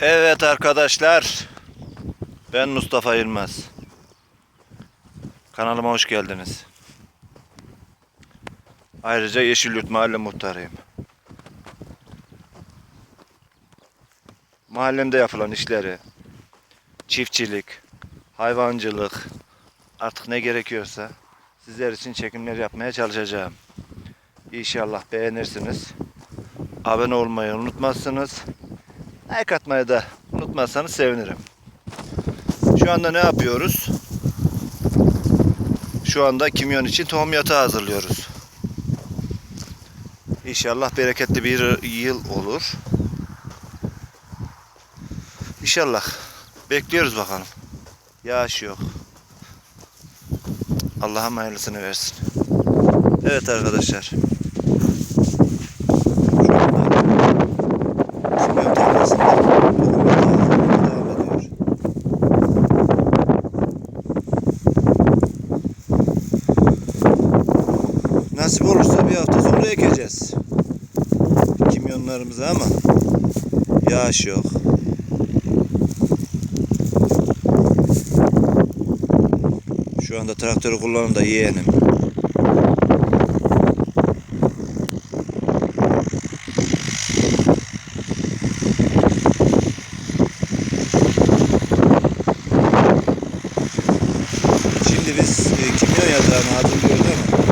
Evet arkadaşlar. Ben Mustafa Yılmaz. Kanalıma hoş geldiniz. Ayrıca Yeşilyurt Mahalle Muhtarıyım. Mahallemde yapılan işleri, çiftçilik, hayvancılık, artık ne gerekiyorsa sizler için çekimler yapmaya çalışacağım. İnşallah beğenirsiniz. Abone olmayı unutmazsınız. Like atmayı da unutmazsanız sevinirim. Şu anda ne yapıyoruz? Şu anda kimyon için tohum yatağı hazırlıyoruz. İnşallah bereketli bir yıl olur. İnşallah. Bekliyoruz bakalım. Yağış yok. Allah'ım hayırlısını versin. Evet arkadaşlar. Şu anda Kimyon tarlasında tohum yatağı hazırlığı devam ediyor. Nasip olursa bir hafta sonra ekeceğiz. Kimyonlarımızı ama yağış yok. Şu anda traktörü kullanan da yeğenim. Şimdi biz e, kimyon yatağını hazırlıyoruz ama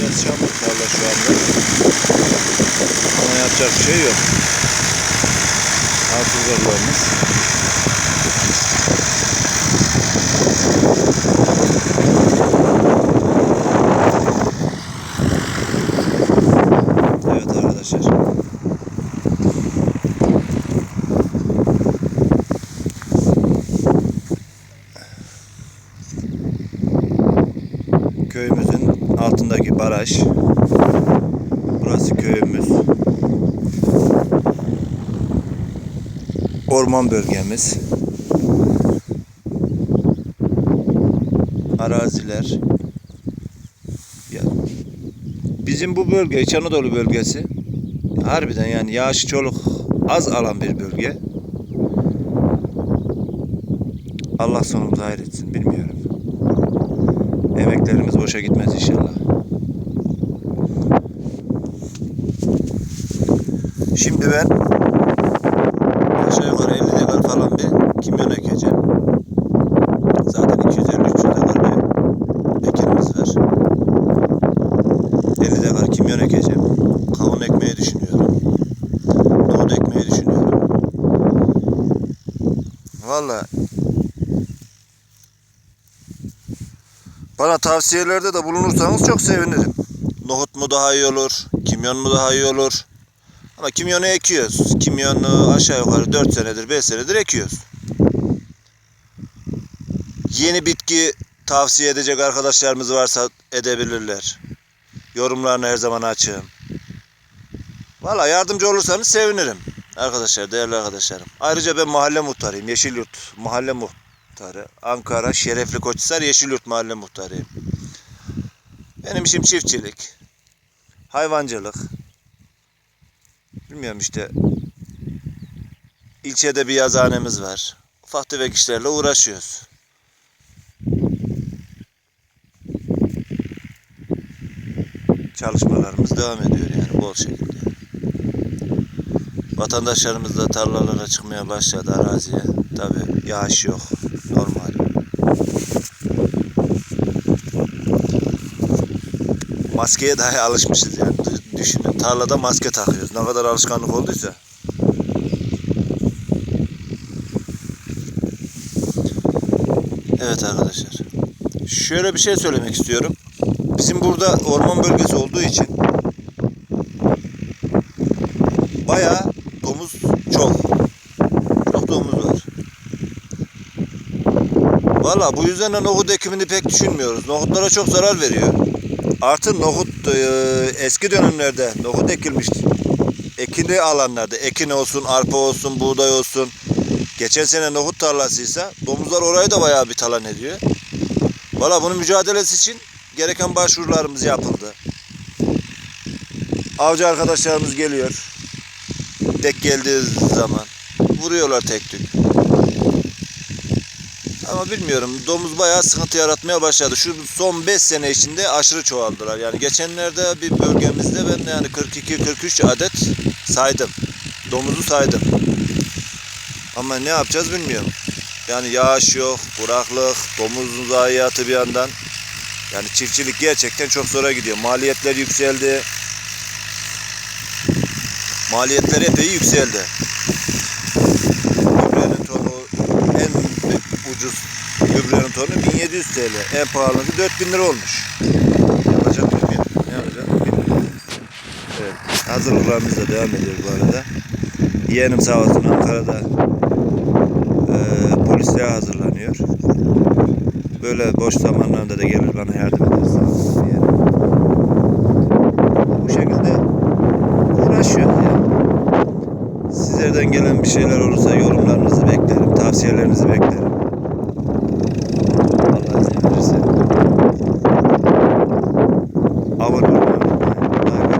Biraz çamur tarla şu anda. Ama yapacak bir şey yok. Hafızlarlarımız. Evet. Köyümüzün altındaki baraj. Orman bölgemiz. Araziler. Bizim bu bölge İç Anadolu bölgesi harbiden yani yağışı çoluk az alan bir bölge. Allah sonumuzu hayretsin bilmiyorum. Emeklerimiz boşa gitmez inşallah. Şimdi ben aşağı yukarı 50 dekar falan bir kimyon ekeceğim. Zaten 250-300 dekar bir ekinimiz var. 50 dekar kimyon ekeceğim. Kavun ekmeyi düşünüyorum. Nohut ekmeyi düşünüyorum. Vallahi Bana tavsiyelerde de bulunursanız çok sevinirim. Nohut mu daha iyi olur, kimyon mu daha iyi olur? Ama kimyonu ekiyoruz. Kimyonu aşağı yukarı 4 senedir, 5 senedir ekiyoruz. Yeni bitki tavsiye edecek arkadaşlarımız varsa edebilirler. Yorumlarını her zaman açığım. Valla yardımcı olursanız sevinirim. Arkadaşlar, değerli arkadaşlarım. Ayrıca ben mahalle muhtarıyım. Yeşilyurt mahalle muhtarı. Ankara Şerefli Koçhisar Yeşilyurt mahalle muhtarıyım. Benim işim çiftçilik. Hayvancılık. Bilmiyorum işte. İlçede bir yazıhanemiz var. Ufak tefek işlerle uğraşıyoruz. Çalışmalarımız devam ediyor yani bol şekilde. Vatandaşlarımız da tarlalara çıkmaya başladı araziye. Tabi yağış yok. Normal. Maskeye dahi alışmışız yani. Düşünün tarlada maske takıyoruz. Ne kadar alışkanlık olduysa. Evet arkadaşlar. Şöyle bir şey söylemek istiyorum. Bizim burada orman bölgesi olduğu için bayağı domuz çok. Çok domuz var. Valla bu yüzden de nohut ekimini pek düşünmüyoruz. Nohutlara çok zarar veriyor. Artı nohut e, eski dönemlerde nohut ekilmişti. Ekili alanlarda ekin olsun, arpa olsun, buğday olsun. Geçen sene nohut tarlasıysa domuzlar orayı da bayağı bir talan ediyor. Valla bunun mücadelesi için gereken başvurularımız yapıldı. Avcı arkadaşlarımız geliyor. Tek geldiği zaman vuruyorlar tek tük. Ama bilmiyorum domuz bayağı sıkıntı yaratmaya başladı. Şu son 5 sene içinde aşırı çoğaldılar. Yani geçenlerde bir bölgemizde ben yani 42-43 adet saydım. Domuzu saydım. Ama ne yapacağız bilmiyorum. Yani yağış yok, kuraklık, domuzun zayiatı bir yandan. Yani çiftçilik gerçekten çok zora gidiyor. Maliyetler yükseldi. Maliyetler epey yükseldi. Gübrenin tonu en ucuz gübrenin tonu 1700 TL. En pahalısı 4000 lira olmuş. Ne yapacak bilmiyorum. Ne yapacak bilmiyorum. Evet. Hazırlıklarımız da devam ediyor bu arada. Yeğenim sağ olsun Ankara'da eee polisliğe hazırlanıyor. Böyle boş zamanlarında da gelir bana yardım eder sağ olsun yeğenim. Bu şekilde uğraşıyor yani. Sizlerden gelen bir şeyler olursa yorumlarınızı beklerim, tavsiyelerinizi beklerim. Allah izin verirse. Abone olmayı unutmayın.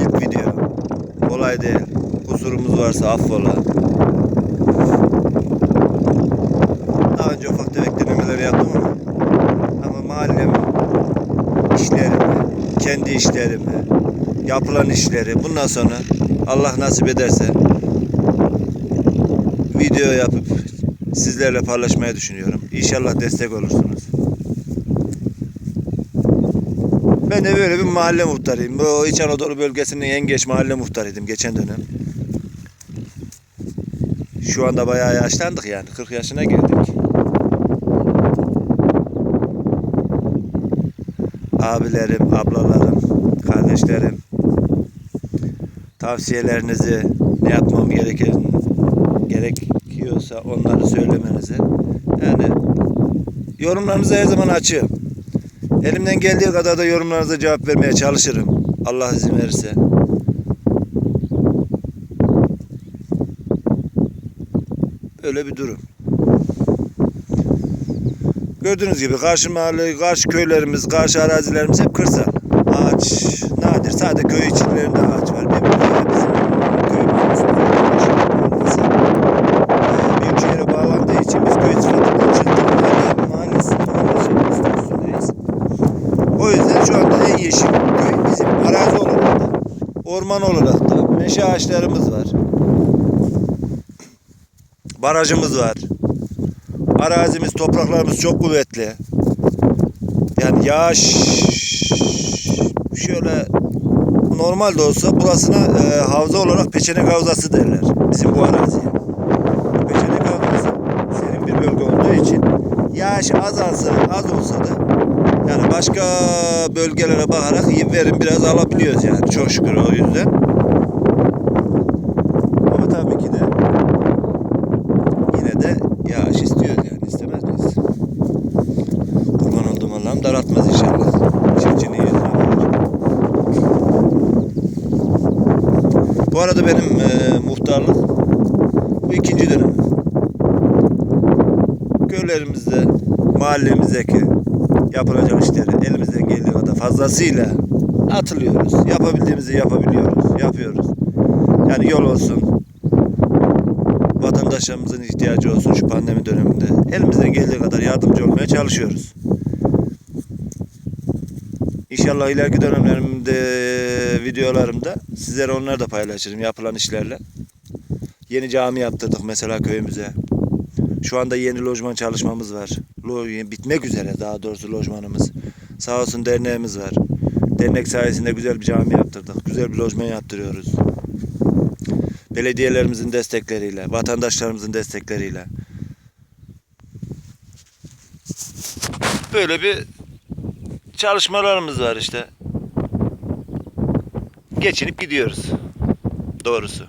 İlk video. Değil. Kusurumuz varsa affola. Daha önce ufak tefek denemeler yaptım ama ama mahallem işlerimi, kendi işlerimi, yapılan işleri bundan sonra Allah nasip ederse video yapıp sizlerle paylaşmayı düşünüyorum. İnşallah destek olursunuz. Ben de böyle bir mahalle muhtarıyım. Bu İç Anadolu bölgesinin en geç mahalle muhtarıydım geçen dönem. Şu anda bayağı yaşlandık yani. 40 yaşına girdik. Abilerim, ablalarım, kardeşlerim tavsiyelerinizi ne yapmam gereken gerekiyorsa onları söylemenizi yani yorumlarınızı her zaman açığım. Elimden geldiği kadar da yorumlarınıza cevap vermeye çalışırım. Allah izin verirse. Öyle bir durum. Gördüğünüz gibi karşı mahalle, karşı köylerimiz, karşı arazilerimiz hep kırsal. Ağaç nadir. Sadece köy içlerinde ağaç var. Bir bir bizim köyümüzün üstünde mahallesi. Ee, Büyükşehir'e bağlandığı için biz köy sıfatından çıktık. Mahalle, mahallesi, mahalle statüsündeyiz. O yüzden şu anda en yeşil köy bizim arazi olarak da, orman olarak da meşe ağaçlarımız var. Barajımız var. Arazimiz, topraklarımız çok kuvvetli. Yani yağış şöyle normal de olsa burasına e, havza olarak Peçenek Havzası derler. Bizim bu araziye. Peçenek Havzası serin bir bölge olduğu için yağış azalsa az olsa da yani başka bölgelere bakarak verim biraz alabiliyoruz yani. Çok şükür o yüzden. Ama tabii ki de yine de yağış istiyoruz yani istemez miyiz? Kurban olduğum Allah'ım daraltmaz inşallah. Çiftçinin yüzüne bakar. Bu arada benim e, muhtarlık bu ikinci dönem. Köylerimizde, mahallemizdeki yapılacak işleri elimizden geldiği kadar fazlasıyla atılıyoruz. Yapabildiğimizi yapabiliyoruz, yapıyoruz. Yani yol olsun, vatandaşlarımızın ihtiyacı olsun şu pandemi döneminde. Elimizden geldiği kadar yardımcı olmaya çalışıyoruz. İnşallah ileriki dönemlerimde videolarımda sizlere onları da paylaşırım yapılan işlerle. Yeni cami yaptırdık mesela köyümüze. Şu anda yeni lojman çalışmamız var. Bitmek üzere daha doğrusu lojmanımız. Sağ olsun derneğimiz var. Dernek sayesinde güzel bir cami yaptırdık. Güzel bir lojman yaptırıyoruz. Belediyelerimizin destekleriyle, vatandaşlarımızın destekleriyle. Böyle bir çalışmalarımız var işte. Geçinip gidiyoruz. Doğrusu.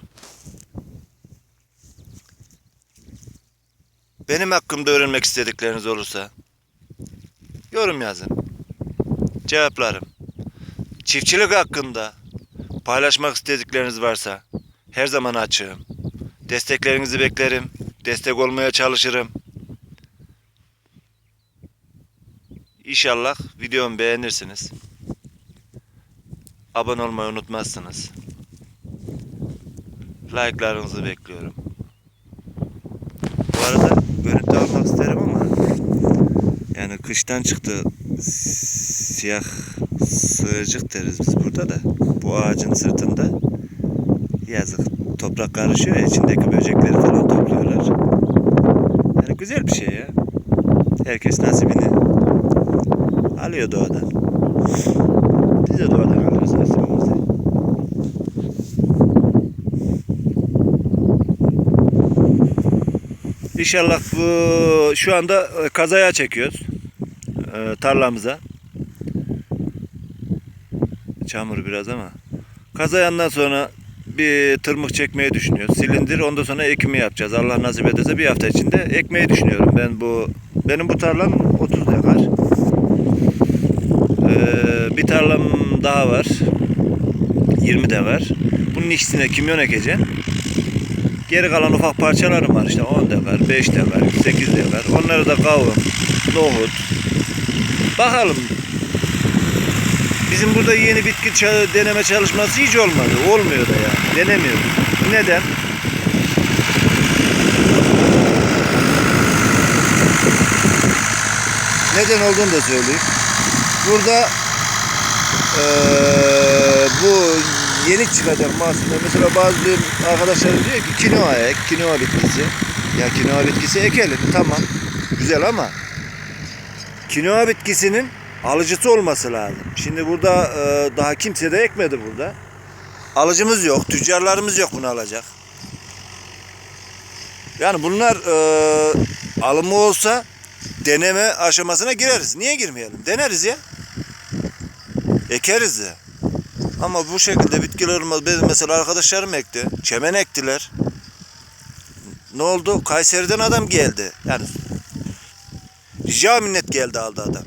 Benim hakkımda öğrenmek istedikleriniz olursa yorum yazın. Cevaplarım. Çiftçilik hakkında paylaşmak istedikleriniz varsa her zaman açığım. Desteklerinizi beklerim. Destek olmaya çalışırım. İnşallah videomu beğenirsiniz. Abone olmayı unutmazsınız. Like'larınızı bekliyorum. Bu arada görüntü almak isterim ama yani kıştan çıktı siyah sığırcık deriz biz burada da. Bu ağacın sırtında yazık toprak karışıyor ya içindeki böcekleri falan topluyorlar. Yani güzel bir şey ya. Herkes nasibini alıyor doğadan. Biz de doğadan alırız nasibimizi. İnşallah bu şu anda e, kazaya çekiyoruz. E, tarlamıza. Çamur biraz ama. Kazayandan sonra bir tırmık çekmeyi düşünüyoruz. Silindir ondan sonra ekimi yapacağız. Allah nasip ederse bir hafta içinde ekmeyi düşünüyorum. Ben bu benim bu tarlam bir tarlam daha var. 20 de var. Bunun ikisine kimyon ekeceğim. Geri kalan ufak parçalarım var işte 10 de var, 5 de var, 8 de var. Onları da kavun, nohut. Bakalım. Bizim burada yeni bitki deneme çalışması hiç olmadı. Olmuyor da yani. Denemiyoruz. Neden? Neden olduğunu da söyleyeyim. Burada eee, bu yeni çıkacak mahsulde mesela bazı bir arkadaşlarım diyor ki kinoa ek, kinoa bitkisi. Ya kinoa bitkisi ekelim tamam. Güzel ama kinoa bitkisinin alıcısı olması lazım. Şimdi burada eee, daha kimse de ekmedi burada. Alıcımız yok, tüccarlarımız yok bunu alacak. Yani bunlar eee alımı olsa deneme aşamasına gireriz. Niye girmeyelim? Deneriz ya. Ekeriz de. Ama bu şekilde bitkilerimiz benim mesela arkadaşlarım ekti. Çemen ektiler. Ne oldu? Kayseri'den adam geldi. Yani rica minnet geldi aldı adam.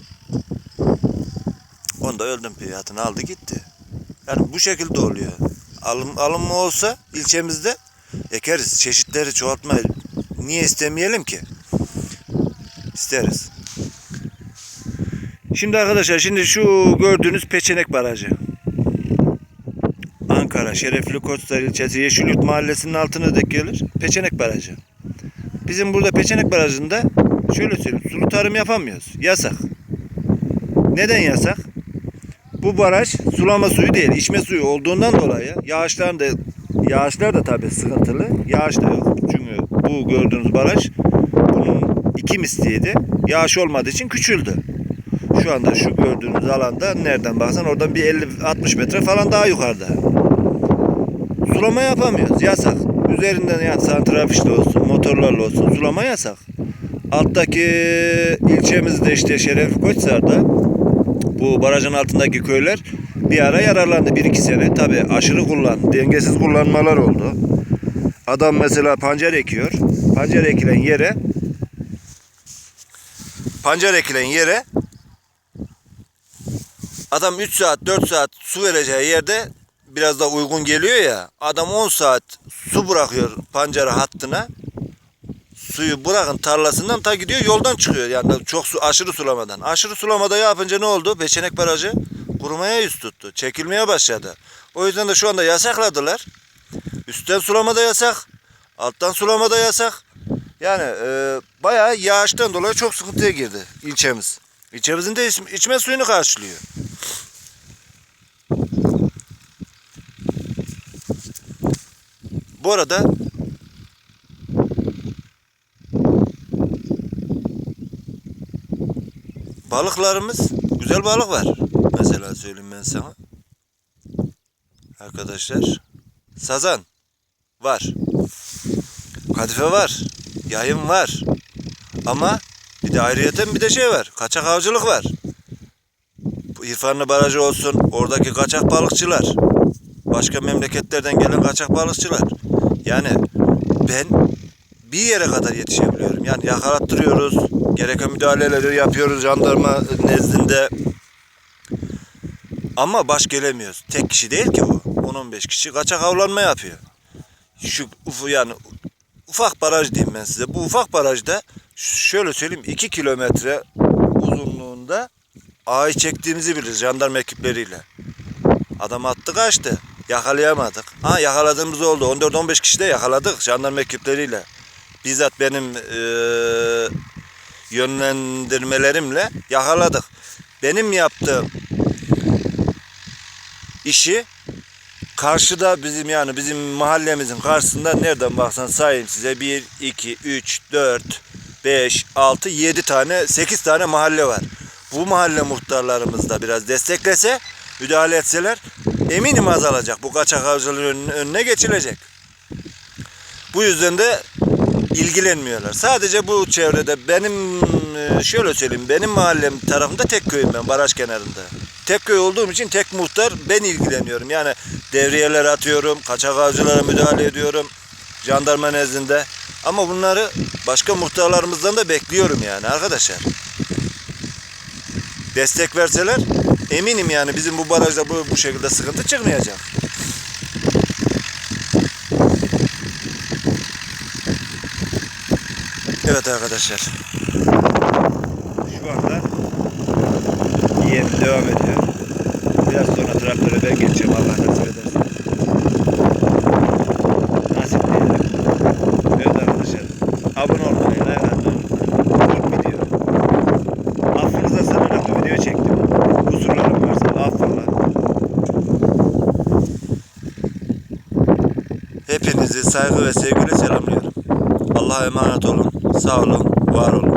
Onda öldüm fiyatını aldı gitti. Yani bu şekilde oluyor. Alım, alımı olsa ilçemizde ekeriz. Çeşitleri çoğaltmayı niye istemeyelim ki? İsteriz. Şimdi arkadaşlar şimdi şu gördüğünüz Peçenek Barajı. Ankara Şerefli Koçlar ilçesi Yeşilyurt mahallesinin altına da gelir. Peçenek Barajı. Bizim burada Peçenek Barajı'nda şöyle söyleyeyim sulu tarım yapamıyoruz. Yasak. Neden yasak? Bu baraj sulama suyu değil, içme suyu olduğundan dolayı yağışlar da yağışlar da tabii sıkıntılı. Yağış da yok. Çünkü bu gördüğünüz baraj bunun iki misliydi. Yağış olmadığı için küçüldü. Şu anda şu gördüğünüz alanda nereden baksan oradan bir 50-60 metre falan daha yukarıda. Sulama yapamıyoruz. Yasak. Üzerinden yani santrafişle olsun, motorlarla olsun sulama yasak. Alttaki ilçemizde işte Şerefli Koçsar'da bu barajın altındaki köyler bir ara yararlandı. Bir iki sene. Tabi aşırı kullan, dengesiz kullanmalar oldu. Adam mesela pancar ekiyor. Pancar ekilen yere pancar ekilen yere adam 3 saat 4 saat su vereceği yerde biraz da uygun geliyor ya adam 10 saat su bırakıyor pancara hattına. Suyu bırakın tarlasından ta gidiyor yoldan çıkıyor. Yani çok su aşırı sulamadan. Aşırı sulamada yapınca ne oldu? Beçenek Barajı kurumaya yüz tuttu çekilmeye başladı. O yüzden de şu anda yasakladılar. Üstten sulamada yasak alttan sulamada yasak. Yani e, bayağı yağıştan dolayı çok sıkıntıya girdi ilçemiz. İç- içme suyunu karşılıyor. Bu arada balıklarımız güzel balık var. Mesela söyleyeyim ben sana. Arkadaşlar sazan var. Kadife var. Yayın var. Ama de ayrıyeten bir de şey var. Kaçak avcılık var. Bu İrfanlı Barajı olsun. Oradaki kaçak balıkçılar. Başka memleketlerden gelen kaçak balıkçılar. Yani ben bir yere kadar yetişebiliyorum. Yani yakalattırıyoruz. Gereken müdahaleleri yapıyoruz jandarma nezdinde. Ama baş gelemiyoruz. Tek kişi değil ki bu. 10-15 kişi kaçak avlanma yapıyor. Şu uf yani ufak baraj diyeyim ben size. Bu ufak barajda şöyle söyleyeyim 2 kilometre uzunluğunda ağayı çektiğimizi bilir jandarma ekipleriyle. Adam attı kaçtı. Yakalayamadık. Ha yakaladığımız oldu. 14-15 kişi de yakaladık jandarma ekipleriyle. Bizzat benim eee, yönlendirmelerimle yakaladık. Benim yaptığım işi karşıda bizim yani bizim mahallemizin karşısında nereden baksan sayayım size 1, 2, 3, 4, 5, 6, 7 tane 8 tane mahalle var. Bu mahalle muhtarlarımız da biraz desteklese müdahale etseler eminim azalacak. Bu kaçak avcılığın önüne geçilecek. Bu yüzden de ilgilenmiyorlar. Sadece bu çevrede benim e, şöyle söyleyeyim benim mahallem tarafında tek köyüm ben baraj kenarında. Tek köy olduğum için tek muhtar ben ilgileniyorum. Yani devriyeler atıyorum, kaçak avcılara müdahale ediyorum jandarma nezdinde. Ama bunları başka muhtarlarımızdan da bekliyorum yani arkadaşlar. Destek verseler eminim yani bizim bu barajda bu, bu şekilde sıkıntı çıkmayacak. Evet arkadaşlar. Şu anda yem devam ediyor. Biraz sonra traktöre ben geçeceğim Allah nasip ederse. Nasip diyelim. Evet arkadaşlar. Abone olmayı, like atmayı. Bu video. Affınıza sığınarak bu video çektim. Kusurlarım varsa affola. Hepinizi saygı ve sevgiyle selamlıyorum. Allah'a emanet olun. Sağ olun, var olun.